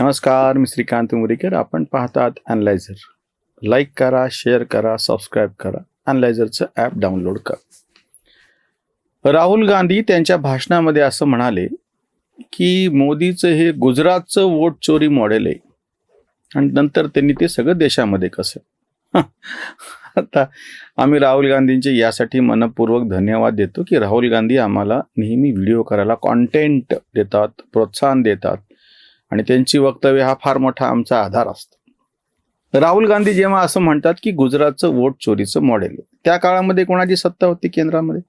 नमस्कार मी श्रीकांत मुरीकर. आपण पाहतात अनलायझर लाईक करा शेअर करा सबस्क्राईब करा. अनलायझरचं ॲप डाउनलोड करा. राहुल गांधी त्यांच्या भाषणामध्ये असं म्हणाले की मोदीचं हे गुजरातचं वोट चोरी मॉडेल आहे. आणि नंतर त्यांनी ते सगळं देशामध्ये कसं? आता आम्ही राहुल गांधींचे यासाठी मनपूर्वक धन्यवाद देतो की राहुल गांधी आम्हाला नेहमी व्हिडिओ करायला कॉन्टेंट देतात प्रोत्साहन देतात. आणि त्यांची वक्तव्य हा फार मोठा आमचा आधार असतो. राहुल गांधी जेव्हा असं म्हणतात की गुजरातचं वोट चोरीचं मॉडेल आहे, त्या काळामध्ये कोणाची सत्ता होती केंद्रामध्ये?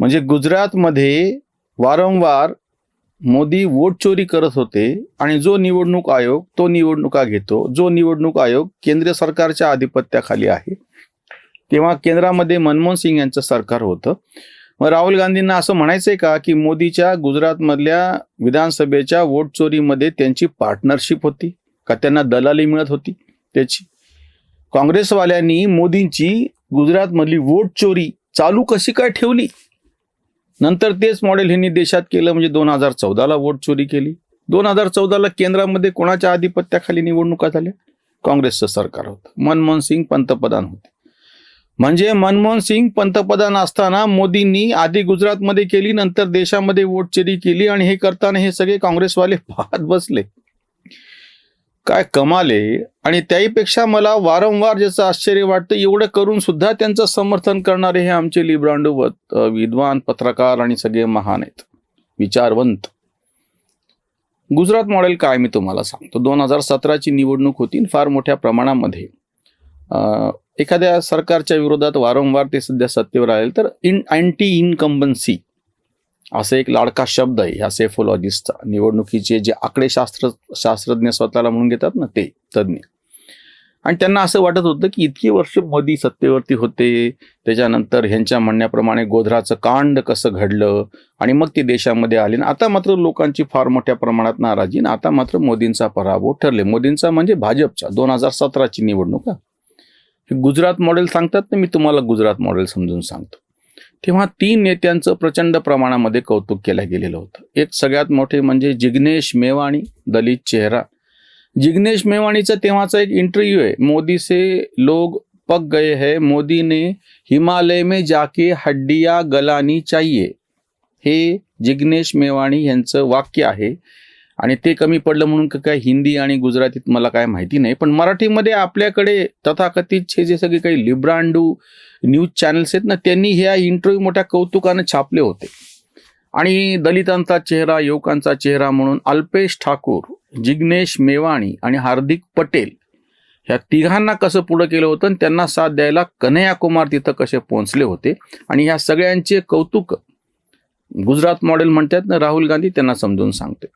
म्हणजे गुजरातमध्ये वारंवार मोदी वोट चोरी करत होते आणि जो निवडणूक आयोग तो निवडणुका घेतो जो निवडणूक आयोग केंद्र सरकारच्या आधिपत्याखाली आहे. तेव्हा केंद्रामध्ये मनमोहन सिंग यांचं सरकार होतं. मग राहुल गांधींना असं म्हणायचंय का की मोदीच्या गुजरातमधल्या विधानसभेच्या वोट चोरीमध्ये त्यांची पार्टनरशिप होती का त्यांना दलाली मिळत होती त्याची? काँग्रेसवाल्यांनी मोदींची गुजरातमधली वोट चोरी चालू कशी काय ठेवली? नंतर तेच मॉडेल ह्यांनी देशात केलं म्हणजे दोन हजार चौदाला वोट चोरी केली. दोन हजार चौदाला केंद्रामध्ये कोणाच्या आधिपत्याखाली निवडणुका झाल्या? काँग्रेसचं सरकार होतं. मनमोहन सिंग पंतप्रधान होते. म्हणजे मनमोहन सिंग पंतप्रधान असताना मोदींनी आधी गुजरातमध्ये केली नंतर देशामध्ये वोटचेरी केली आणि हे करताना हे सगळे काँग्रेसवाले पाहत बसले. काय कमाले आणि त्याहीपेक्षा मला वारंवार ज्याचं आश्चर्य वाटतं एवढं करून सुद्धा त्यांचं समर्थन करणारे हे आमचे लिब्रांडू व- विद्वान पत्रकार आणि सगळे महान आहेत. विचारवंत. गुजरात मॉडेल काय मी तुम्हाला सांगतो. दोन हजार सतराची निवडणूक होती फार मोठ्या प्रमाणामध्ये अं, एखाद्या सरकारच्या विरोधात वारंवार ते सध्या सत्तेवर आले तर इन अँटी इनकम्बन्सी असा एक लाडका शब्द आहे ह्या सेफोलॉजिस्टचा. निवडणुकीचे जे आकडेशास्त्र शास्त्रज्ञ स्वतःला म्हणून घेतात ना ते तज्ज्ञ आणि त्यांना असं वाटत होतं की इतकी वर्ष मोदी सत्तेवरती होते त्याच्यानंतर ह्यांच्या म्हणण्याप्रमाणे गोधराचं कांड कसं घडलं आणि मग ते देशामध्ये आले. ना आता मात्र लोकांची फार मोठ्या प्रमाणात नाराजी ना आता मात्र मोदींचा पराभव ठरले. मोदींचा म्हणजे भाजपचा दोन हजार सतराची निवडणूक गुजरात मॉडेल सांगतात ना मी तुम्हाला गुजरात मॉडेल समजून सांगतो. तेव्हा तीन नेत्यांचं प्रचंड प्रमाणामध्ये कौतुक केलं गेलेलं होतं. एक सगळ्यात मोठे म्हणजे जिग्नेश मेवाणी दलित चेहरा. जिग्नेश मेवाणीचा तेव्हाचा एक इंटरव्ह्यू आहे. मोदी से लोग पक गए है. मोदी ने हिमालय में जाके हड्डिया गलानी चाहिए. हे जिग्नेश मेवाणी यांचं वाक्य आहे. आणि ते कमी पडलं म्हणून का काय हिंदी आणि गुजरातीत मला काय माहिती नाही. पण मराठीमध्ये आपल्याकडे तथाकथितचे जे सगळे काही लिब्रांडू न्यूज चॅनल्स आहेत ना त्यांनी ह्या इंटरव्ह्यू मोठ्या कौतुकानं छापले होते. आणि दलितांचा चेहरा युवकांचा चेहरा म्हणून अल्पेश ठाकूर जिग्नेश मेवाणी आणि हार्दिक पटेल ह्या तिघांना कसं पुढं केलं होतं आणि त्यांना साथ द्यायला कन्हैया कुमार तिथं कसे पोहोचले होते. आणि ह्या सगळ्यांचे कौतुक गुजरात मॉडेल म्हणतात ना राहुल गांधी त्यांना समजून सांगते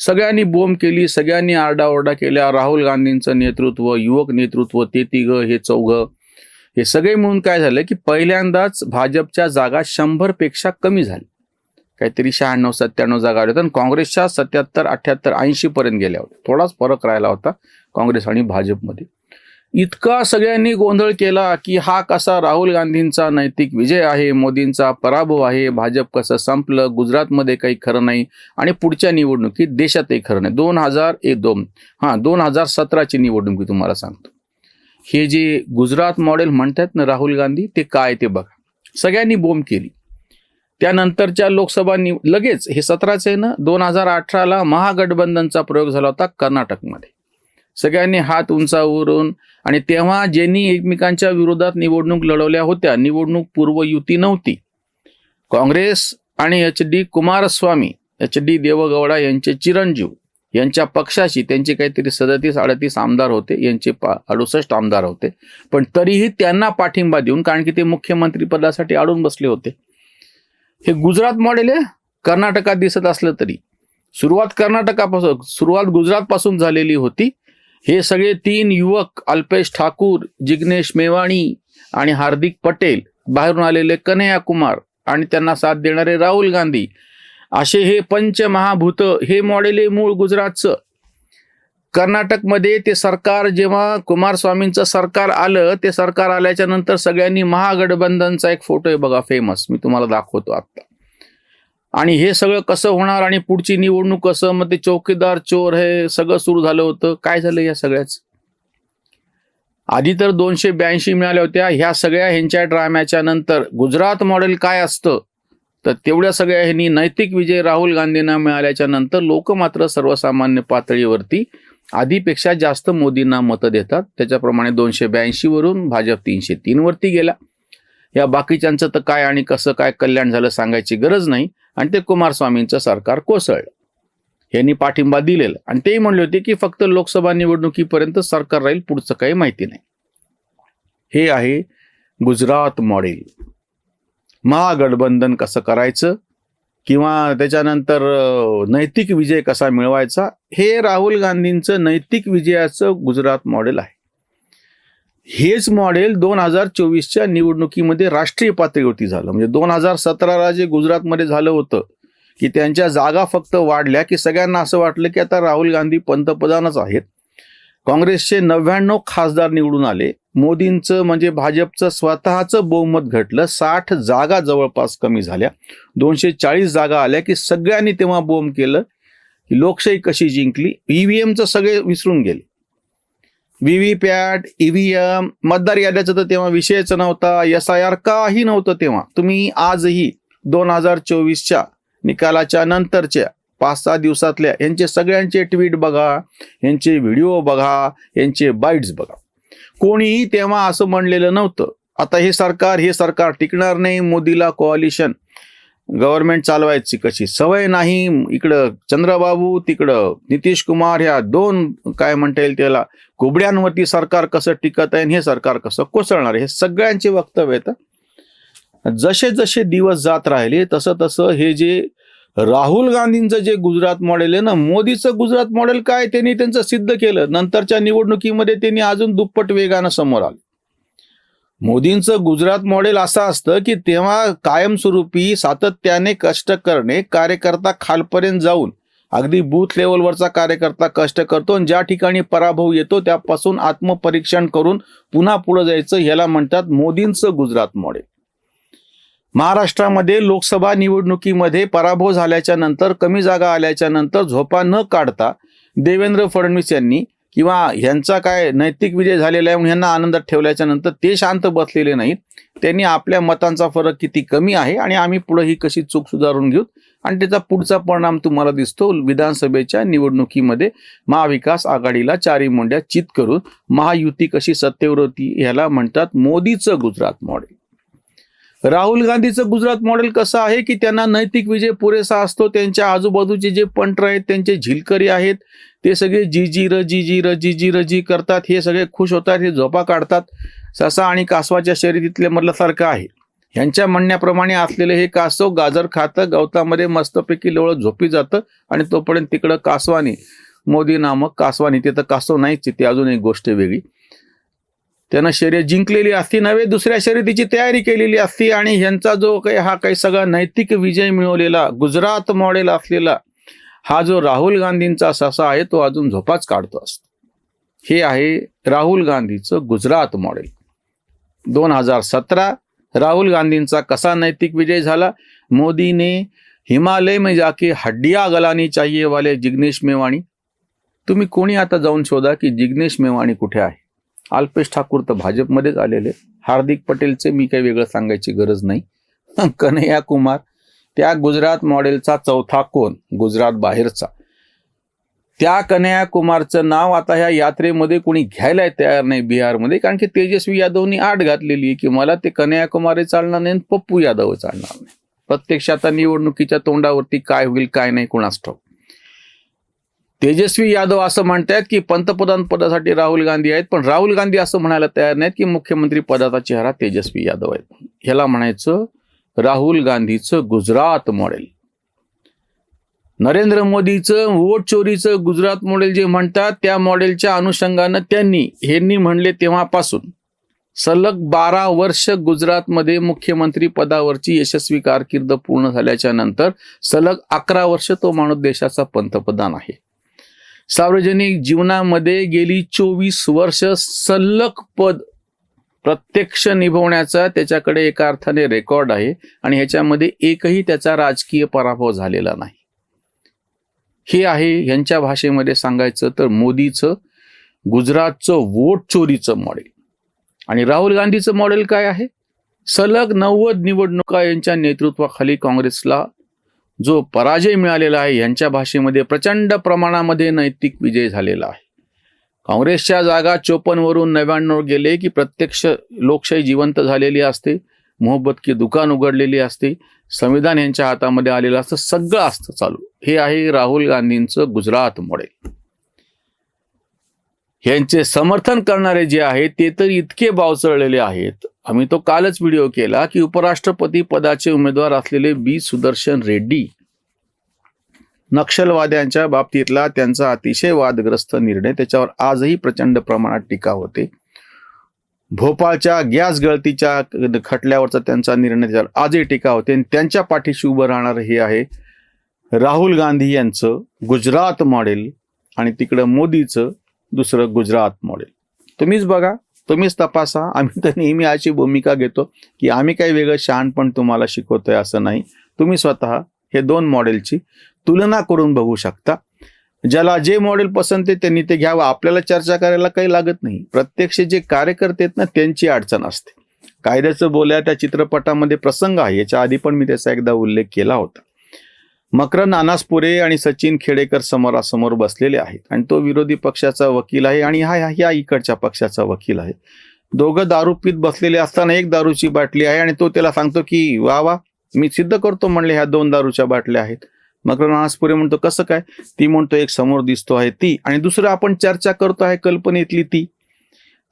सगळ्यांनी बोंब केली सगळ्यांनी आरडाओरडा केल्या. राहुल गांधींचं नेतृत्व युवक नेतृत्व ते तिघं हे चौघं हे सगळे म्हणून काय झालं की पहिल्यांदाच भाजपच्या जागा शंभरपेक्षा कमी झाल्या काहीतरी शहाण्णव सत्त्याण्णव जागा आल्या होत्या आणि काँग्रेसच्या सत्याहत्तर अठ्याहत्तर ऐंशी पर्यंत गेल्या होत्या. थोडाच फरक राहिला होता काँग्रेस आणि भाजपमध्ये. इतका सगळ्यांनी गोंधळ केला की हा कसा राहुल गांधींचा नैतिक विजय आहे मोदींचा पराभव आहे भाजप कसं संपलं गुजरातमध्ये काही खरं नाही आणि पुढच्या निवडणुकीत देशातही खरं नाही. दोन हजार एक दोन. हां दोन हजार सतराची निवडणुकी तुम्हाला सांगतो. हे जे गुजरात मॉडेल म्हणतात ना राहुल गांधी ते काय ते बघा. सगळ्यांनी बोंब केली. त्यानंतरच्या लोकसभा निव लगेच हे सतराचे आहे ना दोन हजार अठराला महागठबंधनचा प्रयोग झाला होता कर्नाटकमध्ये. सगळ्यांनी हात उंचावरून आणि तेव्हा ज्यांनी एकमेकांच्या विरोधात निवडणूक लढवल्या होत्या निवडणूक पूर्व युती नव्हती. काँग्रेस आणि H D Kumaraswamy H D Deve Gowda यांचे चिरंजीव यांच्या पक्षाशी त्यांचे काहीतरी सदतीस अडतीस आमदार होते यांचे पा अडुसष्ट आमदार होते. पण तरीही त्यांना पाठिंबा देऊन कारण की ते मुख्यमंत्री पदासाठी अडून बसले होते. हे गुजरात मॉडेल आहे कर्नाटकात दिसत असलं तरी. सुरुवात कर्नाटकापासून सुरुवात गुजरातपासून झालेली होती. हे सगळे तीन युवक अल्पेश ठाकूर जिग्नेश मेवाणी आणि हार्दिक पटेल बाहेरून आलेले कन्हैया कुमार आणि त्यांना साथ देणारे राहुल गांधी. असे हे पंचमहाभूत हे मॉडेल आहे मूळ गुजरातचं. कर्नाटकमध्ये ते सरकार जेव्हा कुमारस्वामींचं सरकार आलं ते सरकार आल्याच्यानंतर सगळ्यांनी महागठबंधनचा एक फोटो आहे बघा फेमस मी तुम्हाला दाखवतो आत्ता. आणि हे सगळं कसं होणार आणि पुढची निवडणूक कसं? मग ते चौकीदार चोर हे सगळं सुरू झालं होतं. काय झालं या सगळ्याच? आधी तर दोनशे ब्याऐंशी मिळाल्या होत्या. ह्या सगळ्या ह्यांच्या ड्राम्याच्या नंतर गुजरात मॉडेल काय असतं? तर तेवढ्या सगळ्या ह्यांनी नैतिक विजय राहुल गांधींना मिळाल्याच्या नंतर लोक मात्र सर्वसामान्य पातळीवरती आधीपेक्षा जास्त मोदींना मतं देतात. त्याच्याप्रमाणे दोनशे ब्याऐंशी वरून भाजप तीनशे तीन वरती गेला. या बाकीच्यांचं तर काय आणि कसं काय कल्याण झालं सांगायची गरज नाही. आणि ते कुमारस्वामींचं सरकार कोसळलं. यांनी पाठिंबा दिलेला. आणि तेही म्हणले होते की फक्त लोकसभा निवडणुकीपर्यंत सरकार राहील पुढचं काही माहिती नाही. हे आहे गुजरात मॉडेल. महागठबंधन कसं करायचं? किंवा त्याच्यानंतर नैतिक विजय कसा मिळवायचा? हे राहुल गांधींचं नैतिक विजयाचं गुजरात मॉडेल आहे. हेच मॉडेल दोन हजार चोवीसच्या निवडणुकीमध्ये राष्ट्रीय पातळीवरती झालं. म्हणजे दोन हजार सतराला जे गुजरातमध्ये झालं होतं की त्यांच्या जागा फक्त वाढल्या की सगळ्यांना असं वाटलं की आता राहुल गांधी पंतप्रधानच आहेत. काँग्रेसचे नव्याण्णव खासदार निवडून आले. मोदींचं म्हणजे भाजपचं स्वतःचं बहुमत घटलं. साठ जागा जवळपास कमी झाल्या. दोनशे चाळीस जागा आल्या की सगळ्यांनी तेव्हा बोंब केलं. की लोकशाही कशी जिंकली? ईव्हीएमचं सगळे विसरून गेले. व्ही व्ही पॅट ईव्हीएम मतदार याद्याचा तर तेव्हा विषयच नव्हता एस आय आर काही नव्हतं तेव्हा. तुम्ही आजही दोन हजार चोवीसच्या निकालाच्या नंतरच्या पाच सहा दिवसातल्या यांचे सगळ्यांचे ट्विट बघा यांचे व्हिडिओ बघा यांचे बाईट्स बघा. कोणीही तेव्हा असं म्हणलेलं नव्हतं. आता हे सरकार हे सरकार टिकणार नाही मोदीला कॉलिशन गव्हर्नमेंट चालवायची कशी? सवय नाही इकडं. चंद्रबाबू तिकडं. नितीश कुमार ह्या दोन काय म्हणता येईल त्याला कुबड्यांवरती सरकार कसं टिकत आहे आणि हे सरकार कसं कोसळणार हे सगळ्यांचे वक्तव्य आहेत. जसे जसे दिवस जात राहिले तसं तसं हे जे राहुल गांधींचं जे गुजरात मॉडेल आहे ना मोदीचं गुजरात मॉडेल काय त्यांनी त्यांचं सिद्ध केलं. नंतरच्या निवडणुकीमध्ये त्यांनी अजून दुप्पट वेगानं समोर आले. मोदींचं गुजरात मॉडेल असं असतं की तेव्हा कायमस्वरूपी सातत्याने कष्ट करणे कार्यकर्ता खालपर्यंत जाऊन अगदी बूथ लेवलवरचा कार्यकर्ता कष्ट करतो आणि ज्या ठिकाणी पराभव येतो त्यापासून आत्मपरीक्षण करून पुन्हा पुढे जायचं ह्याला म्हणतात मोदींचं गुजरात मॉडेल. महाराष्ट्रामध्ये लोकसभा निवडणुकीमध्ये पराभव झाल्याच्यानंतर कमी जागा आल्याच्यानंतर झोपा न काढता देवेंद्र फडणवीस यांनी किंवा ह्यांचा काय नैतिक विजय झालेला आहे म्हणून ह्यांना आनंदात ठेवल्याच्या नंतर ते शांत बसलेले नाहीत. त्यांनी आपल्या मतांचा फरक किती कमी आहे आणि आम्ही पुढे ही कशी चूक सुधारून घेऊ? आणि त्याचा पुढचा परिणाम तुम्हाला दिसतो विधानसभेच्या निवडणुकीमध्ये. महाविकास आघाडीला चारी मुंड्या चित करून महायुती कशी सत्तेवर होती ह्याला म्हणतात मोदीचं गुजरात मॉडेल राहुल गांधीचं गुजरात मॉडेल कसं आहे की त्यांना नैतिक विजय पुरेसा असतो? त्यांच्या आजूबाजूचे जे पंटर आहेत त्यांचे झिलकरी आहेत ते सगळे जी जी र जी जी र जी जी र जी करतात हे सगळे खुश होतात हे झोपा काढतात. ससा आणि कासवाच्या शर्यतीतले मधल्यासारखं आहे. ह्यांच्या म्हणण्याप्रमाणे असलेलं हे कासव गाजर खातं गवतामध्ये मस्तपैकी लोळ झोपी जातं आणि तोपर्यंत तिकडं कासवानी मोदी नामक कासवानी तिथं कासव नाहीच तिथे अजून एक गोष्ट वेगळी. त्यांना शर्यत जिंकलेली असती नव्हे दुसऱ्या शर्यतीची तयारी केलेली असती आणि ह्यांचा जो काही हा काही सगळा नैतिक विजय मिळवलेला गुजरात मॉडेल असलेला हा जो राहुल गांधींचा ससा आहे तो अजून झोपाच काढतो असतो. हे आहे राहुल गांधीचं गुजरात मॉडेल दोन हजार सतरा राहुल गांधींचा कसा नैतिक विजय झाला? मोदीने हिमालय में जाके हड्डिया गलानी चाहिए वाले जिग्नेश मेवाणी. तुम्ही कोणी आता जाऊन शोधा की जिग्नेश मेवाणी कुठे आहे? अल्पेश ठाकूर तर भाजपमध्येच आलेले. हार्दिक पटेलचे मी काही वेगळं सांगायची गरज नाही. कन्हैया कुमार त्या गुजरात मॉडेलचा चौथा कोण? गुजरात बाहेरचा. त्या कन्हैया कुमारचं नाव आता ह्या यात्रेमध्ये कोणी घ्यायला तयार नाही बिहारमध्ये कारण की तेजस्वी यादवनी आठ घातलेली आहे की मला ते कन्हैया कुमार चालणार नाही आणि पप्पू यादव चालणार नाही. प्रत्यक्ष आता निवडणुकीच्या तोंडावरती काय होईल काय नाही कोणास ठाऊक. तेजस्वी यादव असं म्हणतायत की पंतप्रधान पदासाठी राहुल गांधी आहेत पण राहुल गांधी असं म्हणायला तयार नाहीत की मुख्यमंत्री पदाचा चेहरा तेजस्वी यादव आहे ह्याला म्हणायचं राहुल गांधीचं गुजरात मॉडेल. नरेंद्र मोदीचं वोट चोरीचं गुजरात मॉडेल जे म्हणतात त्या मॉडेलच्या अनुषंगानं त्यांनी ह्यांनी म्हणले तेव्हापासून सलग बारा वर्ष गुजरातमध्ये मुख्यमंत्री पदावरची यशस्वी कारकीर्द पूर्ण झाल्याच्यानंतर सलग अकरा वर्ष तो माणूस देशाचा पंतप्रधान आहे. सार्वजनिक जीवनामध्ये गेली चोवीस वर्ष सलग पद प्रत्यक्ष निभवण्याचा त्याच्याकडे एका अर्थाने रेकॉर्ड आहे आणि ह्याच्यामध्ये एकही त्याचा राजकीय पराभव झालेला नाही. हे आहे ह्यांच्या भाषेमध्ये सांगायचं तर मोदीचं गुजरातचं वोट चोरीचं मॉडेल. आणि राहुल गांधीचं मॉडेल काय आहे? सलग नव्वद निवडणुका यांच्या नेतृत्वाखाली काँग्रेसला जो पराजय मिळालेला आहे यांच्या भाषेमध्ये प्रचंड प्रमाणामध्ये नैतिक विजय झालेला आहे. काँग्रेसच्या जागा चोपन्नवरून नव्याण्णव गेले की प्रत्यक्ष लोकशाही जिवंत झालेली असते मोहब्बत की दुकान उघडलेली असते संविधान यांच्या हातामध्ये आलेलं असतं सगळं असतं चालू. हे आहे राहुल गांधींचं गुजरात मॉडेल यांचे समर्थन करणारे जे आहेत ते तर इतके बावचळलेले आहेत. आम्ही तो कालच व्हिडिओ केला की उपराष्ट्रपती पदाचे उमेदवार असलेले बी. सुदर्शन रेड्डी नक्षलवाद्यांच्या बाबतीतला त्यांचा अतिशय वादग्रस्त निर्णय. त्याच्यावर आजही प्रचंड प्रमाणात टीका होते. भोपाळच्या गॅस गळतीच्या खटल्यावरचा त्यांचा निर्णय त्याच्यावर आजही टीका होते. आणि त्यांच्या पाठीशी उभं राहणार हे आहे राहुल गांधी यांचं गुजरात मॉडेल आणि तिकडं मोदीचं दुसरं गुजरात मॉडेल. तुम्हीच बघा. तुम्हीच तपासा. आम्ही तर नेहमी अशी भूमिका घेतो की आम्ही काही वेगळं शहाणपण तुम्हाला शिकवतोय असं नाही. तुम्ही स्वतः हे दोन मॉडेलची तुलना करून बघू शकता. ज्याला जे मॉडेल पसंत आहे त्यांनी ते घ्यावं. आपल्याला चर्चा करायला काही लागत नाही. प्रत्यक्ष जे कार्यकर्ते आहेत ना त्यांची अडचण असते. कायद्याचं बोल्या त्या चित्रपटामध्ये प्रसंग आहे. याच्या आधी पण मी त्याचा एकदा उल्लेख केला होता. मकरन अनासपुरे आणि सचिन खेडेकर समोरासमोर बसलेले आहेत. आणि तो विरोधी पक्षाचा वकील आहे आणि हा ह्या इकडच्या पक्षाचा वकील आहे. दोघं दारू पीत बसलेले असताना एक दारूची बाटली आहे आणि तो त्याला सांगतो की वा वा मी सिद्ध करतो म्हणले ह्या दोन दारूच्या बाटल्या आहेत. मकरन अनासपुरे म्हणतो कसं काय? ती म्हणतो एक समोर दिसतो आहे ती आणि दुसरं आपण चर्चा करतो आहे कल्पनेतली ती.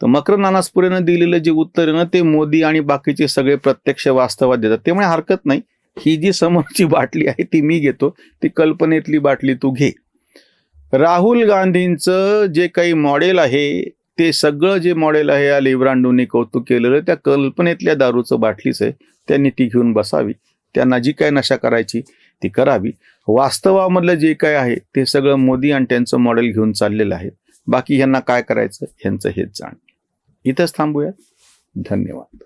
तर मकर नानासपुरेनं दिलेलं जे उत्तर आहे ना ते मोदी आणि बाकीचे सगळे प्रत्यक्ष वास्तवात देतात. त्यामुळे हरकत नाही. ही जी समोरची बाटली आहे ती मी घेतो. ती कल्पनेतली बाटली तू घे. राहुल गांधींचं जे काही मॉडेल आहे ते सगळं जे मॉडेल आहे या लिब्रांडोने कौतुक केलेलं त्या कल्पनेतल्या दारूचं बाटलीच आहे त्यांनी ती घेऊन बसावी. त्यांना जी काय नशा करायची ती करावी. वास्तवामधलं जे काय आहे ते सगळं मोदी आणि त्यांचं मॉडेल घेऊन चाललेलं आहे. बाकी ह्यांना काय करायचं ह्यांचं हेच जाण. इथंच थांबूया. धन्यवाद.